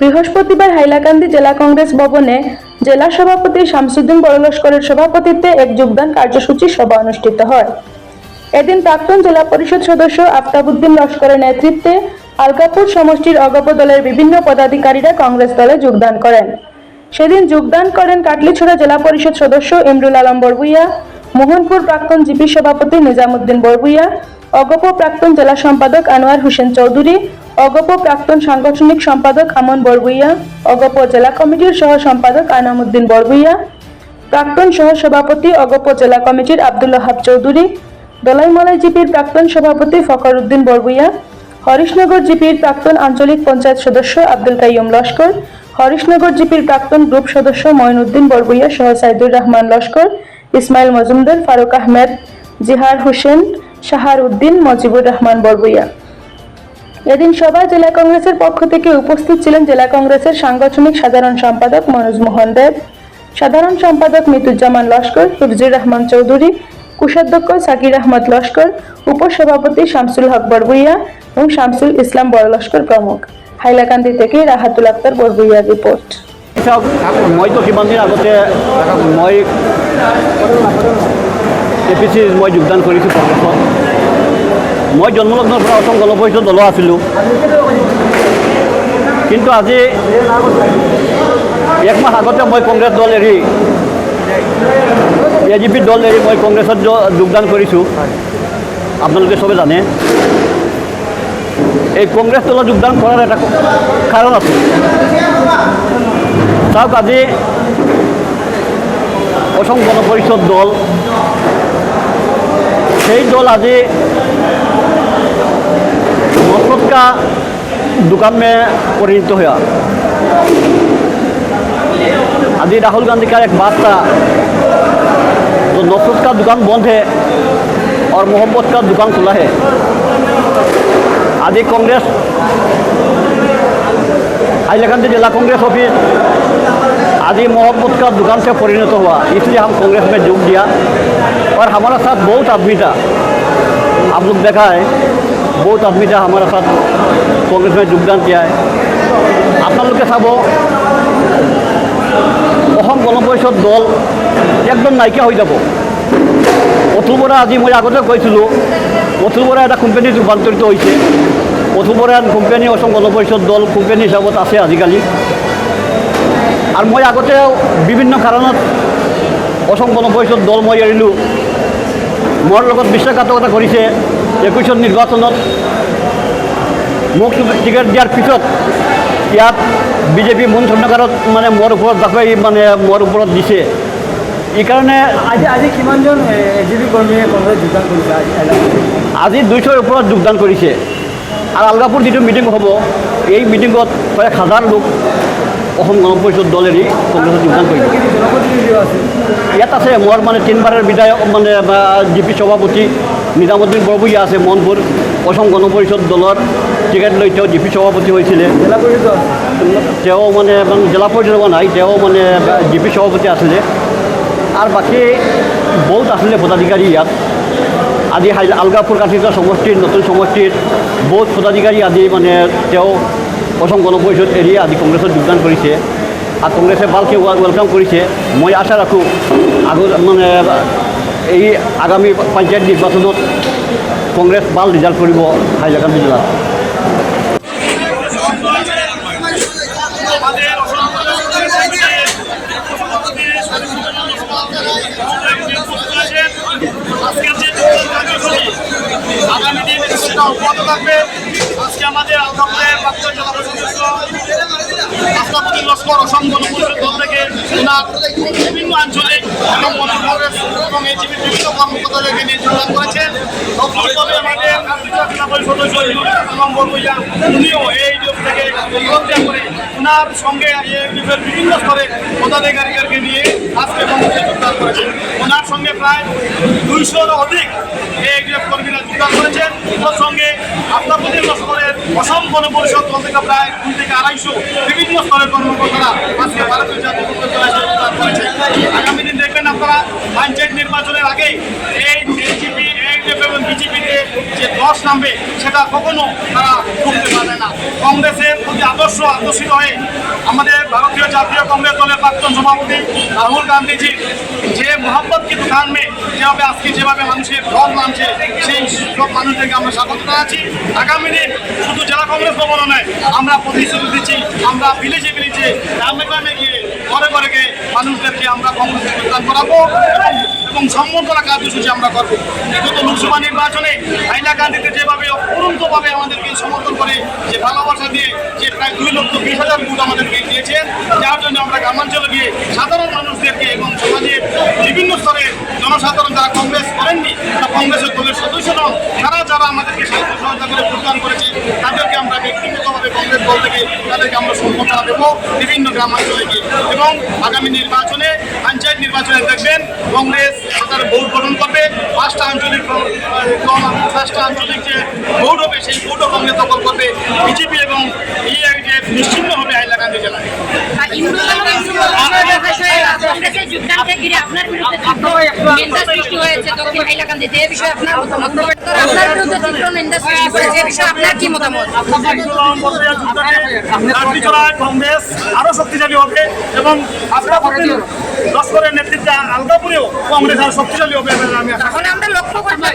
বৃহস্পতিবার হাইলাকান্দি জেলা কংগ্রেস ভবনে জেলা সভাপতি শামসুদ্দিন বড়লস্করের সভাপতিত্বে এক যোগদান কার্যসূচি সভা অনুষ্ঠিত হয়। এদিন প্রাক্তন জেলা পরিষদ সদস্য আফতাবুদ্দিন লস্করের নেতৃত্বে আলগাপুর সমষ্টির অগপ দলের বিভিন্ন পদাধিকারীরা কংগ্রেস দলে যোগদান করেন। সেদিন যোগদান করেন কাটলিছড়া জেলা পরিষদ সদস্য ইমরুল আলম বরবুইয়া, মোহনপুর প্রাক্তন জিপি সভাপতি নিজামুদ্দিন বরবুইয়া, অগপ প্রাক্তন জেলা সম্পাদক আনোয়ার হোসেন চৌধুরী অগপ প্রাক্তন সাংগঠনিক সম্পাদক আমন বরবুইয়া অগপ জেলা কমিটির সহ সম্পাদক আনামুদ্দিন বরবুইয়া প্রাক্তন সহ সভাপতি অগপ জেলা কমিটির আব্দুল হাব চৌধুরী, দলাইমলাই জিপির প্রাক্তন সভাপতি ফখর উদ্দিন বরবুইয়া হরিশনগর জিপির প্রাক্তন আঞ্চলিক পঞ্চায়েত সদস্য আব্দুল কাইয়ুম লস্কর, হরিশনগর জিপির প্রাক্তন গ্রুপ সদস্য মঈনুদ্দিন বরবুইয়া সহ সাইদুর রহমান লস্কর, ইসমাইল মজুমদার, ফারুক আহমেদ, জিহার হোসেন, শাহার উদ্দিন, মজিবুর রহমান বরবুইয়া এদিন সভায় জেলা কংগ্রেসের পক্ষ থেকে উপস্থিত ছিলেন জেলা কংগ্রেসের সাংগঠনিক সাধারণ সম্পাদক মনোজ মোহন দেব, সাধারণ সম্পাদক মিতুজ্জামান লস্কর হিফজুর রহমান চৌধুরী, কোষাধ্যক্ষ সাকির আহমদ লস্কর, উপসভাপতি শামসুল হক বরবুইয়া এবং শামসুল ইসলাম বড় লস্কর প্রমুখ। হাইলাকান্দি থেকে রাহাতুল আক্তার বরবুইয়ার রিপোর্ট। চাওক মইতো কিমান দিন আগতে, মই এ পি চিত মই যোগদান কৰিছোঁ কংগ্ৰেছত মই জন্মলগ্নৰ পৰা অসম গণ পৰিষদ দল আছিলোঁ। কিন্তু আজি এক মাহ আগতে মই কংগ্ৰেছ দল এৰি, এ জি পি দল এৰি মই কংগ্ৰেছত যোগদান কৰিছোঁ। আপোনালোকে চবে জানে। এই কংগ্ৰেছ দলত যোগদান কৰাৰ এটা কাৰণ আছে। চাওক, আজি অসম গণ পৰিষদ দল, সেই দল আজি नफरत का दुकान में परिणत हुआ अभी राहुल गांधी का एक बात था तो नफरत का दुकान बंद है और मोहब्बत का दुकान खुला है आदि कांग्रेस हाईलाकांदी जिला कांग्रेस ऑफिस आदि मोहब्बत का दुकान से परिणत हुआ इसलिए हम कांग्रेस में जोग दिया और हमारा साथ बहुत आदमी था आप लोग देखा है बहुत आदमी था हमारा साथ कांग्रेस में योगदान किया है আপোনালোকে চাব অসম গণ পৰিষদ দল একদম নাইকিয়া হৈ যাব অতুল বৰা আজি মই আগতে কৈছিলোঁ অতুল বৰা এটা কোম্পানীত ৰূপান্তৰিত হৈছে অতুল বৰা কোম্পানী অসম গণ পৰিষদ দল কোম্পানী হিচাপত আছে আজিকালি আৰু মই আগতে বিভিন্ন কাৰণত অসম গণ পৰিষদ দল মই এৰিলোঁ মোৰ লগত বিশ্বাসঘাতকতা কৰিছে একৈছত নিৰ্বাচনত। মোক টিকেট দিয়াৰ পিছত ইয়াত বিজেপি মন চন্দ্ৰকাৰত মানে মোৰ ওপৰত জাকৈ মানে মোৰ ওপৰত দিছে। এইকাৰণে আজি আজি কিমানজন এ জি পি কৰ্মীয়ে কংগ্ৰেছ যোগদান কৰিছে আজি দুইশৰ ওপৰত যোগদান কৰিছে। আৰু আলগাপুৰ যিটো মিটিং হ'ব এই মিটিঙত এক হাজাৰ লোক অসম গণ পৰিষদ দল এৰি যোগদান কৰিব। ইয়াত আছে মোৰ মানে তিনিবাৰৰ বিধায়ক মানে জি পি সভাপতি নিজামুদ্দিন বৰবুৰীয়া আছে মনপুৰ। অসম গণ পৰিষদ দলৰ টিকেট লৈ তেওঁ জি পি সভাপতি হৈছিলে। তেওঁ মানে মানে জিলা পৰিষদ নাই, তেওঁ মানে জি পি সভাপতি আছিলে। আৰু বাকী বহুত আছিলে পদাধিকাৰী ইয়াত। আজি হাই আলগাপুৰ কাঠিকা সমষ্টিৰ নতুন সমষ্টিৰ বহুত পদাধিকাৰী আদি মানে তেওঁ অসম গণ পৰিষদ এৰি আজি কংগ্ৰেছত যোগদান কৰিছে। আৰু কংগ্ৰেছে ভালকৈ ৱেলকাম কৰিছে। মই আশা ৰাখোঁ আগত মানে এই আগামী পঞ্চায়ত নিৰ্বাচনত কংগ্ৰেছ ভালো ৰিজাল্ট কৰিব হাইলাকান্দি জিলাত আমাদের আজকের যে কার্যসূচি আগামী দিন সেটা অব্যাহত থাকবে আজকে আমাদের আঞ্চলিক এবং কংগ্রেস এবং এজিপির বিভিন্ন নিয়ে যোগদান করেছেন। নতুনভাবে আমাদের জেলা এবং বরবইয়া উনিও এই নিয়োগ থেকে ওনার সঙ্গে বিভিন্ন স্তরে পদাধিকারীদেরকে নিয়ে আজকে কংগ্রেসে যোগদান করেছেন। ওনার প্রায় দুইশোর অধিক এজিএফ কর্মীরা যোগদান করেছেন। তার সঙ্গে আফতাবুদ্দিন স্তরের অসম গণপরিষদ দল থেকে প্রায় দুই থেকে আড়াইশো বিভিন্ন স্তরের কর্মকর্তারা আজকে ভারতীয় জাতীয় যোগদান করেছেন। আগামী দিন দেখবেন আপনারা পঞ্চায়েত নির্বাচনের আগে এই এনজিপি এবং বিজেপিতে যে দশ নামবে, সেটা কখনো তারা করতে পারে না। কংগ্রেসের প্রতি আদর্শ আকর্ষিত হয়ে আমাদের ভারতীয় জাতীয় কংগ্রেস দলের প্রাক্তন সভাপতি রাহুল গান্ধীজির যে মোহাম্মদ কি দুকান মে যেভাবে আজকে যেভাবে মানুষের ঢল নামছে, সেই সব মানুষদেরকে আমরা স্বাগত জানাচ্ছি। আগামী দিন শুধু জেলা কংগ্রেস ভবন নয়, আমরা প্রতিশ্রুতি দিচ্ছি, আমরা ভিলেজে ভিলেজে গ্রামে গ্রামে গিয়ে ঘরে ঘরে গিয়ে মানুষদেরকে আমরা কংগ্রেস যোগদান করাবো এবং এবং সম্বর্ধনা কার্যসূচি আমরা করব। বিগত লোকসভা নির্বাচনে হাইলাকান্দিতে যেভাবে অপূরন্তভাবে আমাদেরকে সমর্থন করে, যে ভালোবাসা দিয়ে যে প্রায় দুই লক্ষ বিশ হাজার ভোট আমাদেরকে দিয়েছেন, যার জন্য আমরা গ্রামাঞ্চলে গিয়ে সাধারণ মানুষদেরকে এবং সমাজের বিভিন্ন স্তরের জনসাধারণ যারা কংগ্রেস করেননি, বা কংগ্রেসের দলের সদস্য নন, তারা যারা আমাদেরকে সাহায্য সহায়তা করে ভোটদান করেছে তাদেরকে আমরা ব্যক্তিগতভাবে কংগ্রেস দল থেকে তাদেরকে আমরা সম্বর্ধনা দেবো বিভিন্ন গ্রামাঞ্চলে গিয়ে। এবং আগামী নির্বাচনে নির্বাচনে দেখবেন কংগ্রেস তার ভোট গঠন করবে। পাঁচটা আঞ্চলিক পাঁচটা আঞ্চলিক যে ভোট হবে, সেই ভোটও কংগ্রেস দখল করবে। বিজেপি এবং ইআইডিএফ নিশ্চিন্ন হবে হাইলাকান্দি জেলায় আর ইমরুল্লাহ বিষয়ে কংগ্রেসের ঘিরে আপনার বিরুদ্ধে নিন্দা সৃষ্টি হয়েছে দক্ষিণ হাইলাকান্দিতে এ বিষয়ে আপনার মতামত? আপনার বিরুদ্ধে তীব্র নিন্দা সৃষ্টি হয়েছে এ বিষয়ে আপনার কি মতামত? কংগ্রেস আরও শক্তিশালী হবে এবং লস্করের নেতৃত্বে আলগাপুরেও কংগ্রেস আরও শক্তিশালী হবে আমি আমরা লক্ষ্য করতে